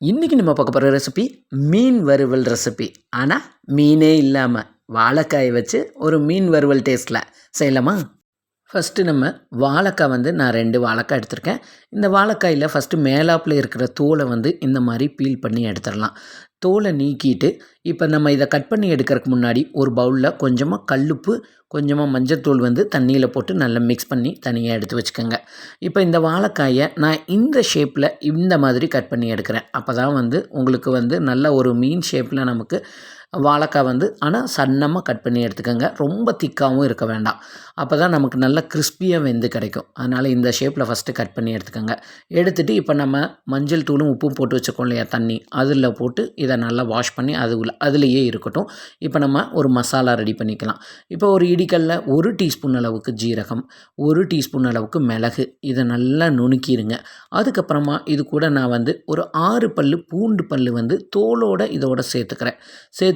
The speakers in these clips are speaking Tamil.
இன்றைக்கி நம்ம பார்க்க போகிற ரெசிபி மீன் வறுவல் ரெசிபி ஆனால் மீனே இல்லாமல் வாழைக்காயை வச்சு ஒரு மீன் வறுவல் டேஸ்ட்டில் செய்யலாமா? ஃபஸ்ட்டு நம்ம வாழைக்காய் வந்து நான் ரெண்டு வாழைக்காய் எடுத்திருக்கேன். இந்த வாழைக்காயில் ஃபஸ்ட்டு மேலாப்பில் இருக்கிற தோலை வந்து இந்த மாதிரி பீல் பண்ணி எடுத்துடலாம். தோலை நீக்கிட்டு இப்போ நம்ம இதை கட் பண்ணி எடுக்கிறதுக்கு முன்னாடி ஒரு பவுலில் கொஞ்சமாக கல்லுப்பு கொஞ்சமாக மஞ்சத்தூள் வந்து தண்ணியில் போட்டு நல்லா மிக்ஸ் பண்ணி தனியாக எடுத்து வச்சுக்கோங்க. இப்போ இந்த வாழைக்காயை நான் இந்த ஷேப்பில் இந்த மாதிரி கட் பண்ணி எடுக்கிறேன். அப்போ தான் வந்து உங்களுக்கு வந்து நல்ல ஒரு மீன் ஷேப்பில் நமக்கு வாழைக்காய் வந்து ஆனால் சன்னமாக கட் பண்ணி எடுத்துக்கோங்க. ரொம்ப திக்காகவும் இருக்க வேண்டாம். அப்போ தான் நமக்கு நல்ல கிறிஸ்பியாக வெந்து கிடைக்கும். அதனால் இந்த ஷேப்பில் ஃபஸ்ட்டு கட் பண்ணி எடுத்துக்கோங்க. எடுத்துகிட்டு இப்போ நம்ம மஞ்சள் தூளும் உப்பும் போட்டு வச்சுக்கோம் இல்லையா தண்ணி? அதில் போட்டு இதை நல்லா வாஷ் பண்ணி அது உள்ள அதுலேயே இருக்கட்டும். இப்போ நம்ம ஒரு மசாலா ரெடி பண்ணிக்கலாம். இப்போ ஒரு இடிக்கல்ல ஒரு டீஸ்பூன் அளவுக்கு ஜீரகம் ஒரு டீஸ்பூன் அளவுக்கு மிளகு இதை நல்லா நுணுக்கிடுங்க அதுக்கப்புறமா இது கூட நான் வந்து ஒரு ஆறு பல் பூண்டு பல் வந்து தோலோடு இதோட சேர்த்துக்கிறேன்.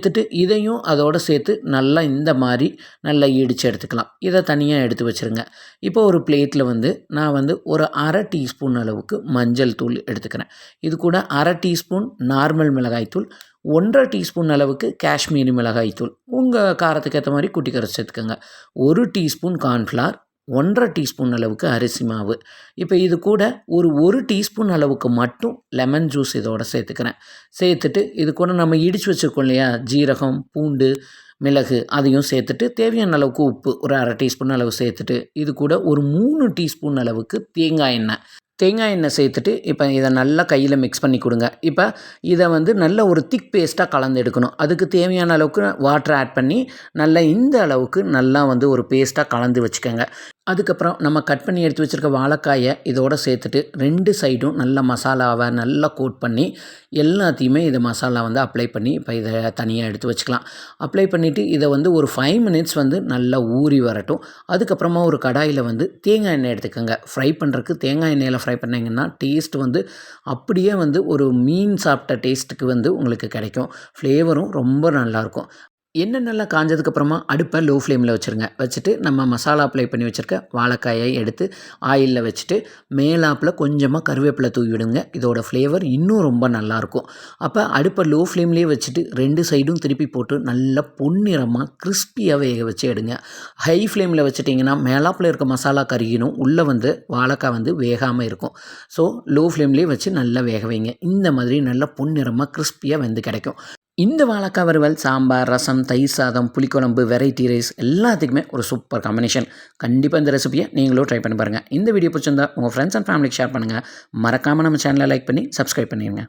சேர்த்துட்டு இதையும் அதோடு சேர்த்து நல்லா இந்த மாதிரி நல்லா இடித்து எடுத்துக்கலாம். இதை தனியாக எடுத்து வச்சுருங்க. இப்போ ஒரு பிளேட்டில் வந்து நான் வந்து ஒரு அரை டீஸ்பூன் அளவுக்கு மஞ்சள் தூள் எடுத்துக்கிறேன். இது கூட அரை டீஸ்பூன் நார்மல் மிளகாய் தூள் ஒன்றரை டீஸ்பூன் அளவுக்கு காஷ்மீரி மிளகாய் தூள். உங்கள் காரத்துக்கு ஏற்ற மாதிரி குட்டி கரை சேர்த்துக்கோங்க ஒரு டீஸ்பூன் கார்ன்ஃப்ளார் ஒன்றரை டீஸ்பூன் அளவுக்கு அரிசி மாவு. இப்போ இது கூட ஒரு ஒரு டீஸ்பூன் அளவுக்கு மட்டும் லெமன் ஜூஸ் இதோட சேர்த்துக்கிறேன். சேர்த்துட்டு இது கூட நம்ம இடித்து வச்சுருக்கோம் இல்லையா? ஜீரகம் பூண்டு மிளகு அதையும் சேர்த்துட்டு தேவையான அளவுக்கு உப்பு ஒரு அரை டீஸ்பூன் அளவு சேர்த்துட்டு இது கூட ஒரு மூணு டீஸ்பூன் அளவுக்கு தேங்காய் எண்ணெய். தேங்காய் எண்ணெய் சேர்த்துட்டு இப்போ இதை நல்லா கையில் மிக்ஸ் பண்ணி கொடுங்க. இப்போ இதை வந்து நல்ல ஒரு திக் பேஸ்ட்டாக கலந்து எடுக்கணும். அதுக்கு தேவையான அளவுக்கு வாட்டர் ஆட் பண்ணி நல்லா இந்த அளவுக்கு நல்லா வந்து ஒரு பேஸ்ட்டாக கலந்து வச்சுக்கோங்க. அதுக்கப்புறம் நம்ம கட் பண்ணி எடுத்து வச்சுருக்க வாழைக்காயை இதோடு சேர்த்துட்டு ரெண்டு சைடும் நல்ல மசாலாவை நல்லா கோட் பண்ணி எல்லாத்தையுமே இதை மசாலா வந்து அப்ளை பண்ணி இப்போ இதை தனியாக எடுத்து வச்சுக்கலாம். அப்ளை பண்ணிவிட்டு இதை வந்து ஒரு ஃபைவ் மினிட்ஸ் வந்து நல்லா ஊறி வரட்டும். அதுக்கப்புறமா ஒரு கடாயில் வந்து தேங்காய் எண்ணெய் எடுத்துக்கோங்க. ஃப்ரை பண்ணுறதுக்கு தேங்காய் எண்ணெயில் ஃப்ரை பண்ணிங்கன்னா டேஸ்ட் வந்து அப்படியே வந்து ஒரு மீன் சாப்பிட்ட டேஸ்ட்டுக்கு வந்து உங்களுக்கு கிடைக்கும். ஃப்ளேவரும் ரொம்ப நல்லாயிருக்கும் எண்ணெய் நல்லா காஞ்சதுக்கப்புறமா அடுப்பை லோ ஃப்ளேமில் வச்சுருங்க. வச்சுட்டு நம்ம மசாலா அப்ளை பண்ணி வச்சுருக்க வாழைக்காயை எடுத்து ஆயிலில் வச்சுட்டு மேலாப்பில் கொஞ்சமாக கருவேப்பிலை தூவி விடுங்க. இதோட ஃப்ளேவர் இன்னும் ரொம்ப நல்லாயிருக்கும் அப்போ அடுப்பை லோ ஃப்ளேம்லேயே வச்சுட்டு ரெண்டு சைடும் திருப்பி போட்டு நல்லா பொன்னிறமாக கிறிஸ்பியாக வேக வச்சு எடுங்க. ஹை ஃப்ளேமில் வச்சுட்டிங்கன்னா மேலாப்பில் இருக்க மசாலா கருகினும் உள்ளே வந்து வாழைக்காய் வந்து வேகாமல் இருக்கும். ஸோ லோ ஃப்ளேம்லேயே வச்சு நல்லா வேக வைங்க. இந்த மாதிரி நல்லா பொன்னிறமாக கிறிஸ்பியாக வெந்து கிடைக்கும். இந்த வாழைக்காய் வறுவல் சாம்பார் ரசம் தயிர் சாதம் புளிக்குழம்பு வெரைட்டி ரைஸ் எல்லாத்துக்குமே ஒரு சூப்பர் காம்பினேஷன் கண்டிப்பாக இந்த ரெசிபியை நீங்களும் ட்ரை பண்ணி பாருங்கள் இந்த வீடியோ பிடிச்சிருந்தா உங்கள் ஃப்ரெண்ட்ஸ் அண்ட் ஃபேமிலிக்கு ஷேர் பண்ணுங்கள் மறக்காமல் நம்ம சேனலை லைக் பண்ணி சப்ஸ்கிரைப் பண்ணிடுங்க